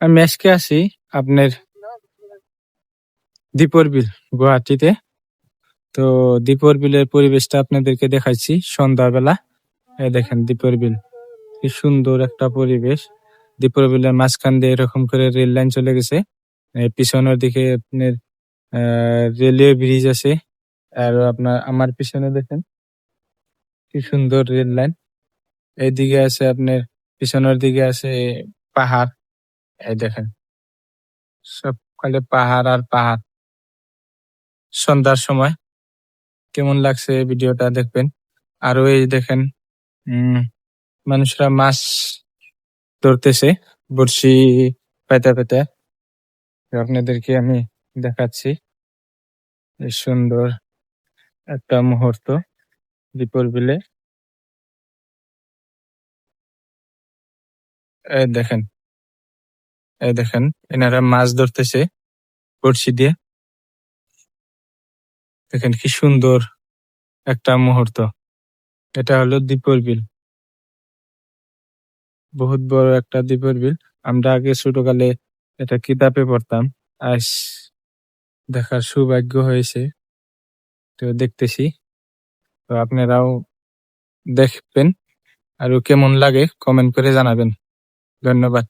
আমি আজকে আছি আপনার দীপর বিল গুয়াহাটিতে। তো দীপর বিলের পরিবেশটা আপনাদেরকে দেখাচ্ছি সন্ধ্যাবেলা। এই দেখেন দীপর বিল, কি সুন্দর একটা পরিবেশ। দীপর বিলের মাঝখান দিয়ে এরকম করে রেল লাইন চলে গেছে। পিছনের দিকে আপনার রেলওয়ে ব্রিজ আছে। আর আপনার, আমার পিছনে দেখেন, কি সুন্দর রেল লাইন। এইদিকে আছে আপনার, পিছনের দিকে আছে পাহাড়। এই দেখেন। সব খালি পাহাড় আর পাহাড়। সন্ধ্যার সময়। কেমন লাগছে ভিডিওটা দেখবেন। আর ওই দেখেন মানুষরা মাছ ধরতেছে, বড়শি পেতে পেতে আপনাদেরকে আমি দেখাচ্ছি। সুন্দর একটা মুহূর্ত দীপর বিলে। দেখেন। এই দেখেন, এনারা মাছ ধরতেছে, বড়শি দিয়ে। দেখেন কি সুন্দর একটা মুহূর্ত। এটা হলো দীপর বিল। বহুত বড় একটা দীপর বিল। আমরা আগে ছোটকালে এটা কিতাবে পড়তাম। আজ দেখার সৌভাগ্য হয়েছে। তো দেখতেছি। তো আপনারাও দেখবেন। আর কেমন লাগে কমেন্ট করে জানাবেন। ধন্যবাদ।